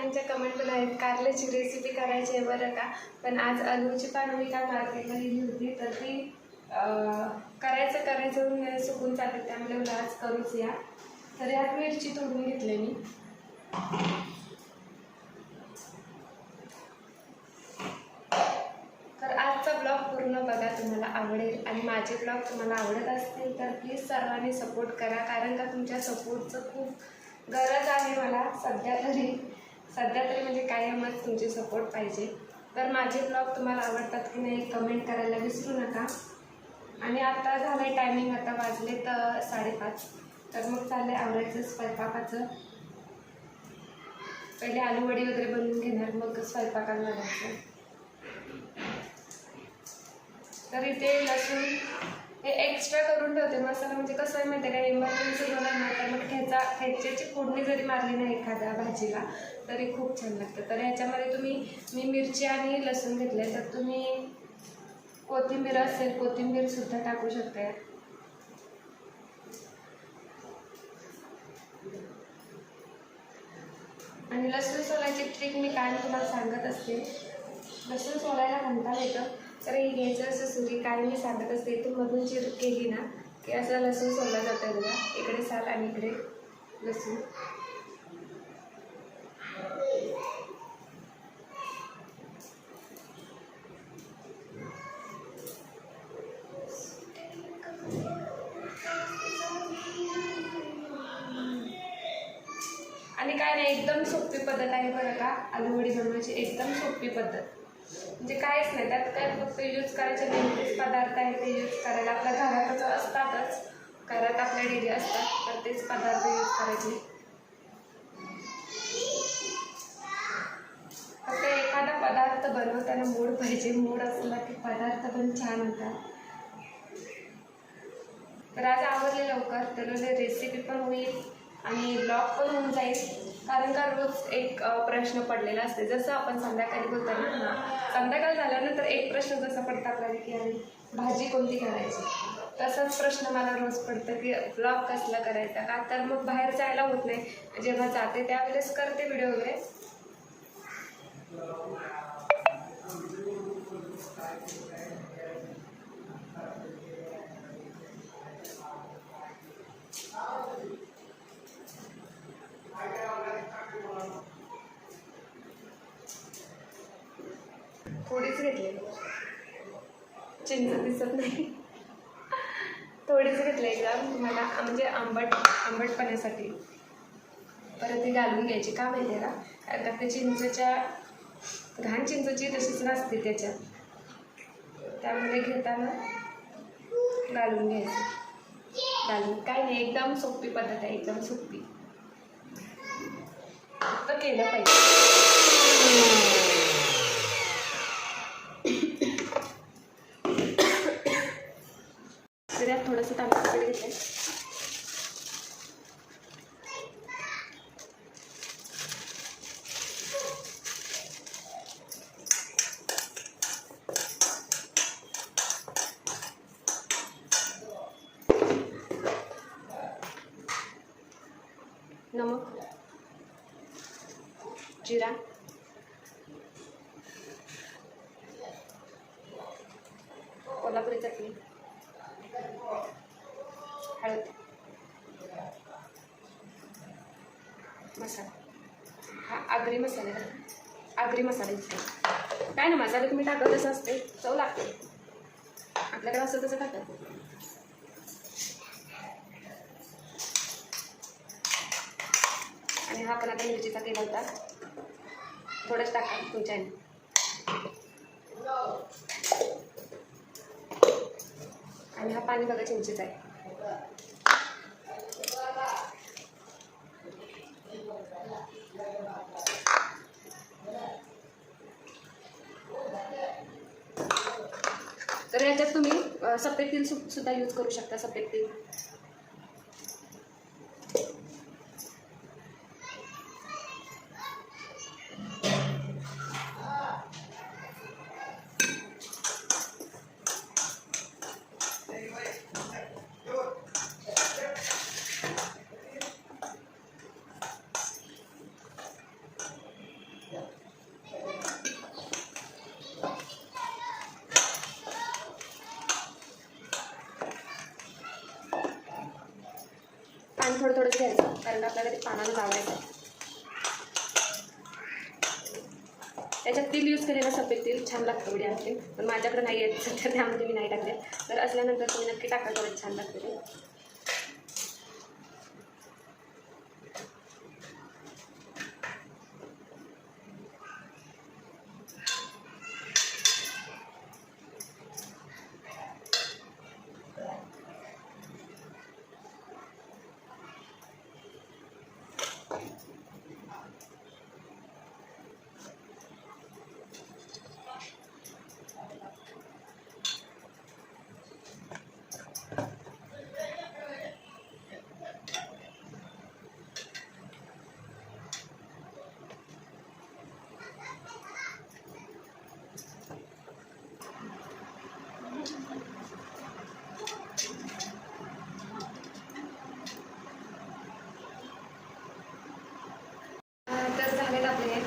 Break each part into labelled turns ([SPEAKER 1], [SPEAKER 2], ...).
[SPEAKER 1] बरेच जणांच्या कमेंट पण आहेत कारल्याची रेसिपी करायची आहे बरं का? पण आज आलूची पानं मी काय मार्केट गेली होती तर ती करायचं करायचं म्हणून सुकून चालत त्यामुळे मला आज करूच या. तर यात मिरची तोडून घेतली मी. तर आजचा ब्लॉग पूर्ण बघा तुम्हाला आवडेल. आणि माझे ब्लॉग तुम्हाला आवडत असतील तर प्लीज सर्वांनी सपोर्ट करा. कारण का तुमच्या सपोर्टचं खूप गरज आहे मला सध्या तरी. सध्या तरी म्हणजे कायमच तुमचे सपोर्ट पाहिजे. तर माझे ब्लॉग तुम्हाला आवडतात की नाही कमेंट करायला विसरू नका. आणि आता झालं आहे टायमिंग आता वाजले तर साडेपाच. तर मग चाललं आहे आवडायचं स्वयंपाकाचं. पहिले आलूवडी वगैरे बनवून घेणार मग स्वयंपाकाला लागायचं तर इथे लसूण हे एक्स्ट्रा करून ठेवते. मसाला म्हणजे कसं आहे माहिती आहे का इमर्जन्सी झाला नाही तर मग ठेचा ठेच्याची फोडणी जरी मारली ना एखाद्या भाजीला तरी खूप छान लागतं. तर ह्याच्यामध्ये तुम्ही मी मिरची आणि लसूण घेतले तर तुम्ही कोथिंबीर असेल कोथिंबीरसुद्धा टाकू शकता आणि लसूण सोलायची ट्रिक मी काय तुम्हाला सांगत असते. लसूण सोलायला म्हणता येतं. तर हे घ्यायचं असं सुरी काय मी सांगत असते इथून मधून चिर केली ना की असं लसूण सोडला जातं बघा. इकडे साल आणि इकडे लसूण. आणि काय नाही एकदम सोपी पद्धत आहे बरं का. आलूवडी बनवायची एकदम सोपी पद्धत. म्हणजे काहीच नाही त्यात काय फक्त यूज करायचे नेमकेच पदार्थ आहे ते यूज करायला आपल्या घरातच असतातच. घरात आपल्या डेली असतात तर तेच पदार्थ यूज करायचे. फक्त एखादा पदार्थ बनवताना मूड पाहिजे मूड असला की पदार्थ पण छान होतात. तर आज आवडले लवकर तर रेसिपी पण होईल आणि ब्लॉग पण होऊन जाईल. कारण का रोज एक प्रश्न पडलेला असते. जसं आपण संध्याकाळी बोलतो ना हां संध्याकाळ झाल्यानंतर एक प्रश्न जसा पडतो आपल्याला की अरे भाजी कोणती करायची? तसाच प्रश्न मला रोज पडतं की ब्लॉग कसला करायचा? का तर मग बाहेर जायला होत नाही. जेव्हा जाते त्यावेळेस करते व्हिडिओ वगैरे. थोडीच घेतली चिंच दिसत नाही. थोडीच घेतलं एकदम तुम्हाला म्हणजे आंबट आंबटपणासाठी. परत ती घालून घ्यायची का माहिती आहे का? कारण का ते चिंचच्या घाण चिंचची तशीच नसते त्याच्यात. त्यामध्ये घेताना घालून घ्यायचं. घालून. काय नाही एकदम सोपी पद्धत आहे एकदम सोपी. तर केलं पाहिजे तर यात थोडंसं तांदूळ घेतलं नमक जिरा कोल्हापुरी चटणी. हळद. मसाला. हा आगरी मसाला आगरी मसाला काय ना मसाला तुम्ही टाकत तसं असते चव लागते. आपल्याकडे असं तसं टाकत आणि हा पण आता मिरचीचा केला होता. थोडंच टाका तुमच्या आणि हा पाणी बघा चिंचेचा आहे. तर याच्यात तुम्ही सफेद तेल सु- सुद्धा यूज करू शकता सफेद तेल थोडं थोडंच घ्यायचं कारण आपल्याला ते पानानं लावायचं त्याच्यात तेल यूज केलेलं सफेद तेल छान लागतं वडी आपली पण माझ्याकडे नाही आहे सध्या त्यामध्ये मी नाही टाकले. तर असल्यानंतर तुम्ही नक्की टाका थोडं छान लागतं ते अं, तर झालेत आपले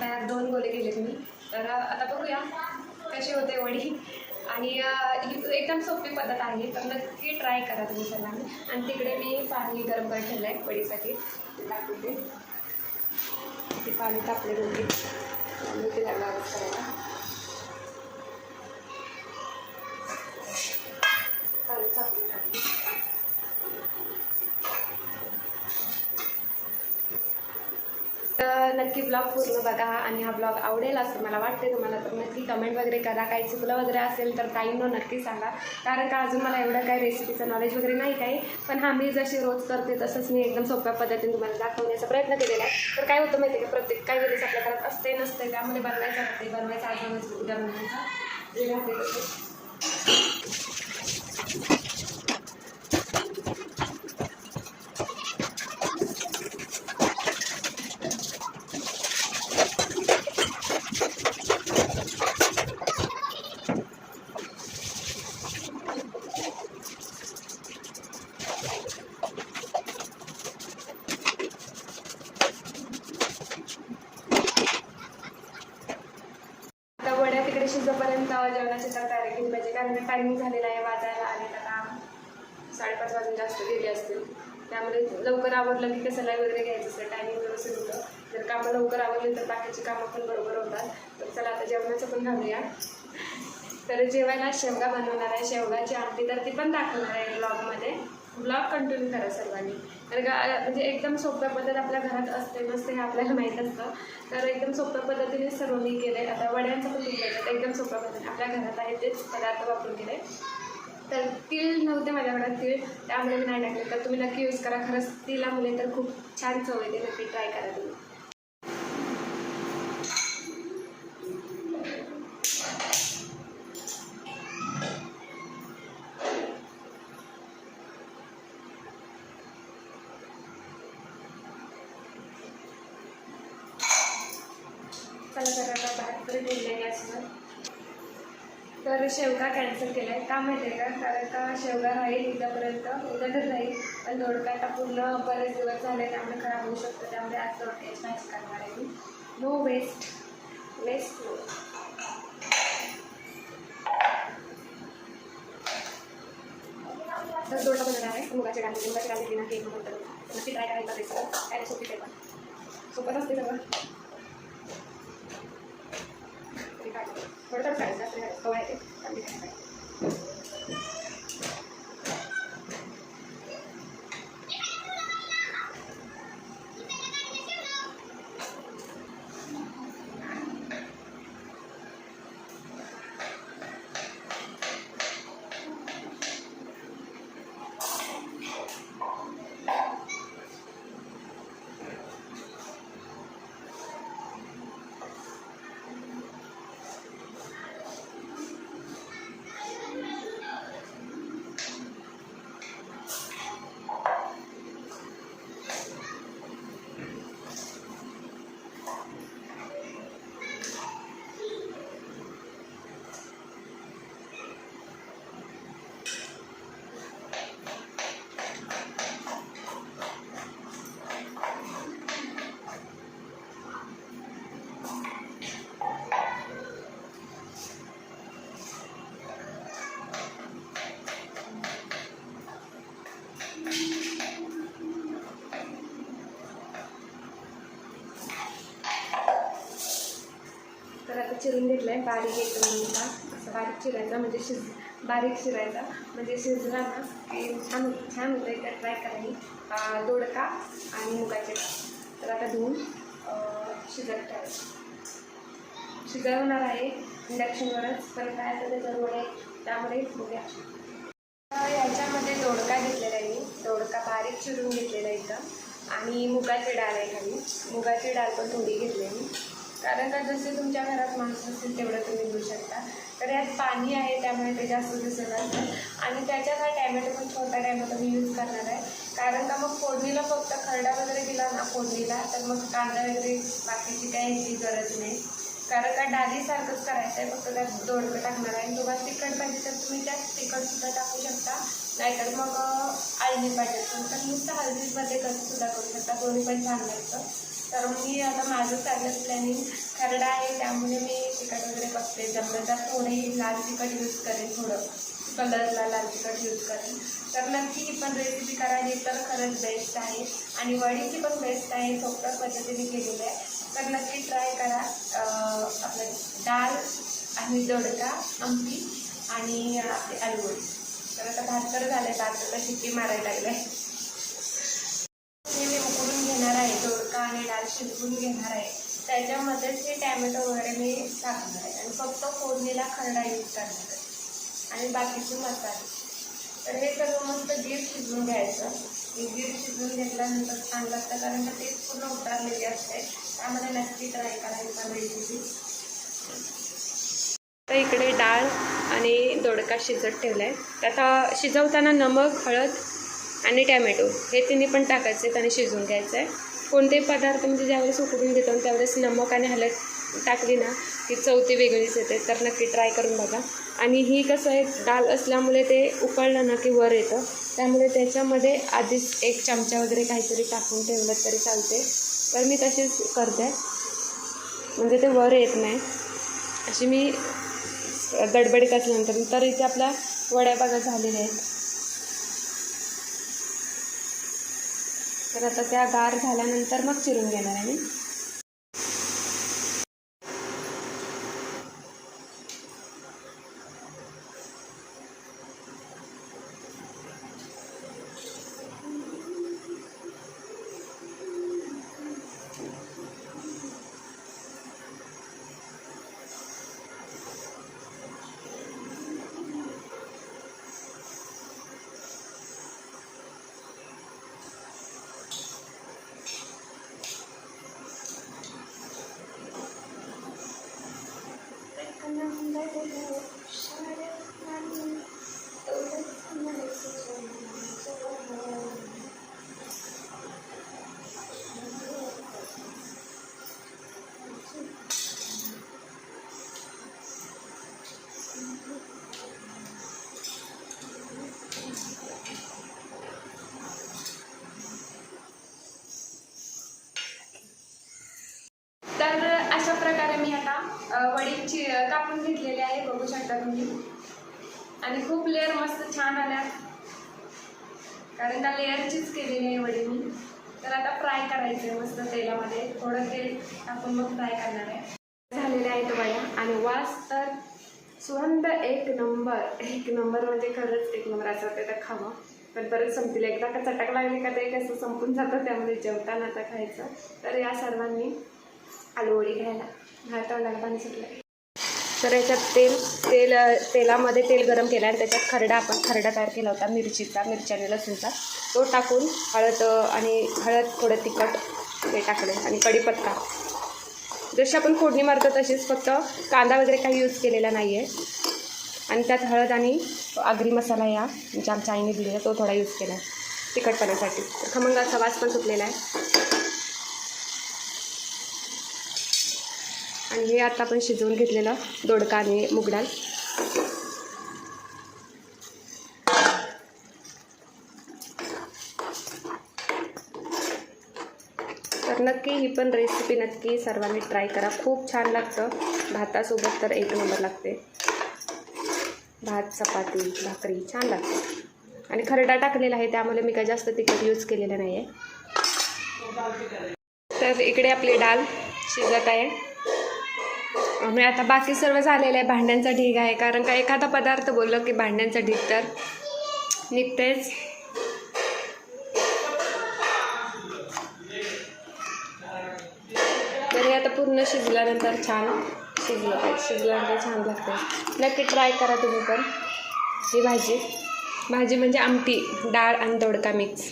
[SPEAKER 1] हे गेले तुम्ही. मी तर आता बघूया कशी होते वडी. आणि ही एकदम सोपी पद्धत आहे. तर नक्की ट्राय करा तुम्ही सगळ्यांनी आणि तिकडे मी पाणी गरम करत ठेवलं आहे वडीसाठी. ते दाखवते ते पाणी तापले होते आणि ते लागला करायला नक्की ब्लॉग पूर्ण बघा आणि हा ब्लॉग आवडेल असं मला वाटते तुम्हाला तर नक्की कमेंट वगैरे करा. काही चुकलं वगैरे असेल तर ताईंनो नक्की सांगा. कारण का अजून मला एवढं काही रेसिपीचं नॉलेज वगैरे नाही काही पण हा मी जशी रोज करते तसंच मी एकदम सोप्या पद्धतीने तुम्हाला दाखवण्याचा प्रयत्न केलेला आहे. तर काय होतं माहिती आहे का प्रत्येक काही वेळेस आपल्या घरात असते नसते त्यामध्ये बनवायचं राहते बनवायचं आज बनवायचं. उद्या बनवायचं जे राहते तसे आता वड्या तिकडे शिजोपर्यंत जेवणाची तर तयारी केली पाहिजे. कारण टायमिंग झालेला आहे वाजायला आणि आता साडेपाच वाजून जास्त गेले असतील. त्यामुळे लवकर आवडलं की कसं लाईव्ह वगैरे घ्यायचं असतं टायमिंग व्यवस्थित होतं. जर कामं लवकर आवडली तर बाकीची कामं पण बरोबर होतात. तर चला आता जेवणाचं पण घालूया. तर जेवायला शेवगा बनवणार आहे. शेवगाची आमटी तर ती पण दाखवणार आहे ब्लॉगमध्ये ब्लॉग कंटिन्यू करा सर्वांनी. तर गा म्हणजे एकदम सोप्या पद्धत आपल्या घरात असते नसते हे आपल्याला माहीत असतं. तर एकदम सोप्या पद्धतीने सर्व मी केलं. आहे आता वड्यांचं पण केलं एकदम सोप्या पद्धतीने. आपल्या घरात आहे तेच पदार्थ वापरून केले. तर तीळ नव्हते माझ्याकडे तीळ त्यामुळे मी नाही टाकले. तर तुम्ही नक्की यूज करा. खरंच तिला मुले तर खूप छान चव येते. नक्की ट्राय करा तुम्ही. चला तर भात तरी ठेवले गॅसवर तर शेवगा कॅन्सल केला आहे का माहिती आहे का? कारण का शेवगा राहील उद्यापर्यंत? उद्या तर राहील पण दोडका आता पूर्ण बरेच दिवस झाले त्यामुळे खराब होऊ शकतो. त्यामुळे आज दोडक्याची भाजी करणार आहे मी. नो वेस्ट वेस्ट नो तर दोडका बनवणार आहे. मुगाच्या डाळी मुगाच्या डाळी बिना केक म्हणतात नक्की ट्राय करायचा रेसिपी काय सोपी ते सोपत असते सगळं. चिरून घेतलं आहे बारीक एकदम मोठा असं बारीक चिरायचा म्हणजे शिज बारीक शिरायचा म्हणजे शिजला ना की छान छान होतं एकदा ट्राय करायला दोडका आणि मुगाचे तर आता धुवून शिजत ठेवायचं. शिजवणार आहे इंडक्शनवरच पण काय तर रोड आहे त्यामुळे बघूया. याच्यामध्ये दोडका घेतलेला आहे मी. दोडका बारीक चिरून घेतलेला आहे इथं. आणि मुगाची डाळ आहे खाली. मुगाची डाळ पण थोडी घेतली आहे मी. कारण का जसे तुमच्या घरात माणूस असतील तेवढं तुम्ही घेऊ शकता. तर यात पाणी आहे त्यामुळे ते जास्त दिसत असतं आणि त्याच्यात हा टॅमॅटो पण छोटा टॅमॅटो मी यूज करणार आहे. कारण का मग फोडणीला फक्त खरडा वगैरे दिला ना फोडणीला तर मग कांदा वगैरे बाकीची काही ह्याची गरज नाही. कारण का डाळीसारखंच करायचं आहे फक्त त्यात दोडकं टाकणार आहे. आणि तुम्हाला तिखट पाहिजे तर तुम्ही त्यात तिखटसुद्धा टाकू शकता. नाहीतर मग आईने आळणी पाहिजे. तर नुसतं हळदीमध्ये कसं सुद्धा करू शकता दोन्ही पण छान लागतं. तर मी आता माझं चाललं प्लॅनिंग खरडा आहे त्यामुळे मी तिखट वगैरे बघते. जमलं तर थोडी लाल तिखट यूज करेन थोडं. कलरला लाल तिखट यूज करेन. तर नक्की ही पण रेसिपी करायची तर खरंच बेस्ट आहे. आणि वडीची पण बेस्ट आहे सोप्या पद्धतीने केलेली आहे. तर नक्की ट्राय करा. आपलं डाळ आणि दोडका आमटी आणि आपली आलूवडी. तर आता भात तर झालं आहे भात तर शिट्टी मारायला लागलं आहे हे मी उकडून घेणार आहे दोडका आणि डाळ शिजवून घेणार आहे. त्याच्यामध्येच हे टॅमॅटो वगैरे मी टाकणार आहे. आणि फक्त फोडणीला खरडा यूज करणार आहे. आणि बाकीचे मसाले. तर हे सर्व मस्त गीर शिजवून घ्यायचं. गीर शिजवून घेतल्यानंतर छान लागतं कारण का तेच पूर्ण उतारलेली असते. त्यामध्ये नक्की ट्राय करायचा रेसिपी तर इकडे डाळ आणि दोडका शिजत ठेवला आहे त्यात शिजवताना नमक हळद आणि टॅमॅटो हे तिन्ही पण टाकायचे आहेत आणि शिजवून घ्यायचं आहे कोणतेही पदार्थ म्हणजे ज्यावेळेस उकडून घेतो त्यावेळेस नमक आणि हलद टाकली ना की चवती वेगळीच येते. तर नक्की ट्राय करून बघा. आणि ही कसं आहे डाळ असल्यामुळे ते उकळलं ना की वर येतं. त्यामुळे त्याच्यामध्ये आधीच एक चमचा वगैरे काहीतरी टाकून ठेवलं तरी चालते. तर मी तशीच करते. म्हणजे ते वर येत नाही. अशी मी गडबडीत असल्यानंतर तर इथे आपल्या वड्या बघा झालेल्या आहेत. तर आता त्या गार झाल्यानंतर मग चिरून घेणार आहे मी. प्रकारे मी आता वडीची वडी कापून घेतलेली आहे बघू शकता तुम्ही आणि खूप लेअर मस्त छान आल्या कारण त्या लेअरचीच केलेली आहे वडी मी. तर आता फ्राय करायचं आहे मस्त तेलामध्ये. थोडं तेल टाकून मग फ्राय करणार आहे. झालेल्या आहेत वड्या आणि वास तर सुगंध एक नंबर. एक नंबर म्हणजे खरंच एक नंबर. असं वाटतं तर खावं. पण परत संपतील. एकदा का चटक लागली का ते कसं संपून जातं त्यामध्ये जेवताना आता खायचं. तर या सर्वांनी आलू वडी घ्यायला. भात लागलं पाणी सुटलं तर याच्यात तेल तेल तेलामध्ये तेल गरम केलं आणि त्याच्यात खरडा आपण खरडा तयार केला होता मिरचीचा मिरच्याने लसूणचा. तो टाकून हळद आणि हळद थोडं तिखट ते टाकले आणि कढीपत्ता. जशी आपण फोडणी मारतो तशीच फक्त कांदा वगैरे काही यूज केलेला नाही आहे आणि त्यात हळद आणि आगरी मसाला या म्हणजे आमच्या आईने दिलेला तो थोडा यूज केला आहे तिखटपणासाठी खमंगाचा असा वास पण सुटलेला आहे. आणि हे आता आपण शिजवून घेतलेलं दोडका आणि मुगडाल तर नक्की ही पण रेसिपी नक्की सर्वांनी ट्राय करा. खूप छान लागतं. भातासोबत तर एक नंबर लागते. भात चपाती भाकरी छान लागते. आणि खरडा टाकलेला आहे त्यामुळे मी काय जास्त तिखट यूज केलेलं नाही आहे तर इकडे आपली डाळ शिजत आहे. म्हणजे आता बाकी सर्व झालेलं आहे भांड्यांचा ढीग आहे कारण का एखादा पदार्थ बोललं की भांड्यांचा ढीग तर निघतेच. तरी आता पूर्ण शिजल्यानंतर छान शिजलं पाहिजे शिजल्यानंतर छान लागतं. नक्की ट्राय करा तुम्ही पण ही भाजी. भाजी म्हणजे आमटी डाळ आणि दोडका मिक्स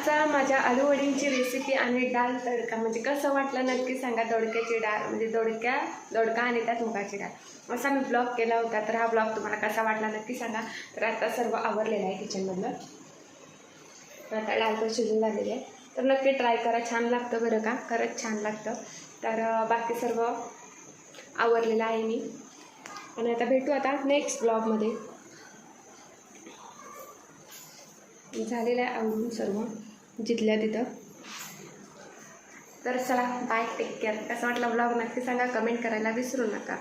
[SPEAKER 1] आजचा माझ्या आलूवडींची रेसिपी आणि डाळ तडका म्हणजे कसं वाटलं नक्की सांगा दोडक्याची डाळ म्हणजे दोडक्या दोडका आणि त्यात मुगाची डाळ. असा मी ब्लॉग केला होता तर हा ब्लॉग तुम्हाला कसा वाटला नक्की सांगा. तर आता सर्व आवरलेलं आहे किचनमधलं आता डाळ तर शिजून झालेली आहे. तर नक्की ट्राय करा छान लागतं बरं का? खरंच छान लागतं. तर बाकी सर्व आवरलेलं आहे मी. आणि आता भेटू आता नेक्स्ट ब्लॉगमध्ये झालेलं आहे आवडून सर्व. जिथल्या तिथं. तर चला बाय टेक केअर कसं वाटलं ब्लॉग नक्की सांगा कमेंट करायला विसरू नका.